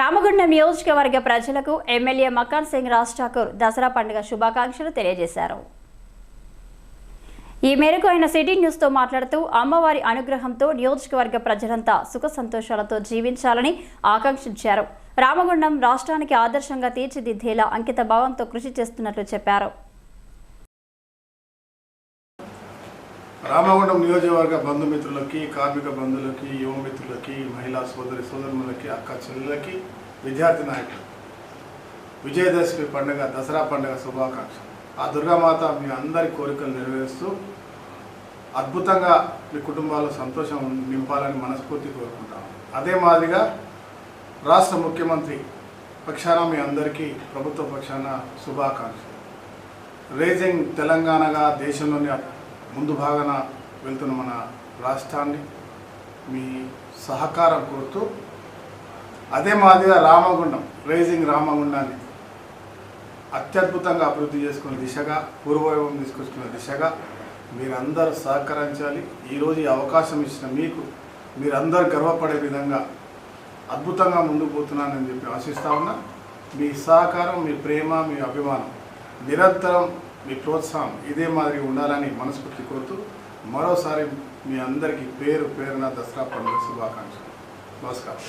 రామగుండం నియోజకవర్గ ప్రజలకు ఎమ్మెల్యే మకాన్ సింగ్ రాజ్ ఠాకూర్ దసరా పండుగ శుభాకాంక్షలు తెలియజేశారు. ఈ మేరకు ఆయన సిటీ న్యూస్తో మాట్లాడుతూ అమ్మవారి అనుగ్రహంతో నియోజకవర్గ ప్రజలంతా సుఖ సంతోషాలతో జీవించాలని ఆకాంక్షించారు. రామగుండం రాష్ట్రానికి ఆదర్శంగా తీర్చిదిద్దేలా అంకిత భావంతో కృషి చేస్తున్నట్లు చెప్పారు. రామగుండం నియోజకవర్గ బంధుమిత్రులకి కార్మిక బంధువులకి యువ మిత్రులకి మహిళా సోదరి సోదరులకి అక్క చెల్లెలకి విద్యార్థి నాయకులు విజయదశమి పండుగ దసరా పండుగ శుభాకాంక్షలు. ఆ దుర్గామాత మీ అందరి కోరికలు నెరవేరుస్తూ అద్భుతంగా మీ కుటుంబాల్లో సంతోషం నింపాలని మనస్ఫూర్తి కోరుకుంటాం. అదే మాదిరిగా రాష్ట్ర ముఖ్యమంత్రి పక్షాన మీ అందరికీ ప్రభుత్వ పక్షాన శుభాకాంక్షలు. రేజింగ్ తెలంగాణగా దేశంలోని ముందు భాగాన వెళ్తున్న మన రాష్ట్రాన్ని మీ సహకారం కోరుతూ అదే మాదిరిగా రామగుండం రైజింగ్ రామగుండాన్ని అత్యద్భుతంగా అభివృద్ధి చేసుకునే దిశగా పూర్వవైభవం తీసుకొచ్చుకునే దిశగా మీరందరూ సహకరించాలి. ఈరోజు ఈ అవకాశం ఇచ్చిన మీకు మీరందరూ గర్వపడే విధంగా అద్భుతంగా ముందుకు పోతున్నానని చెప్పి ఆశిస్తా ఉన్నా. మీ సహకారం మీ ప్రేమ మీ అభిమానం నిరంతరం మీ ప్రోత్సాహం ఇదే మాదిరి ఉండాలని మనస్ఫూర్తి కోరుతూ మరోసారి మీ అందరికీ పేరు పేరున దసరా పండుగ శుభాకాంక్షలు. నమస్కారం.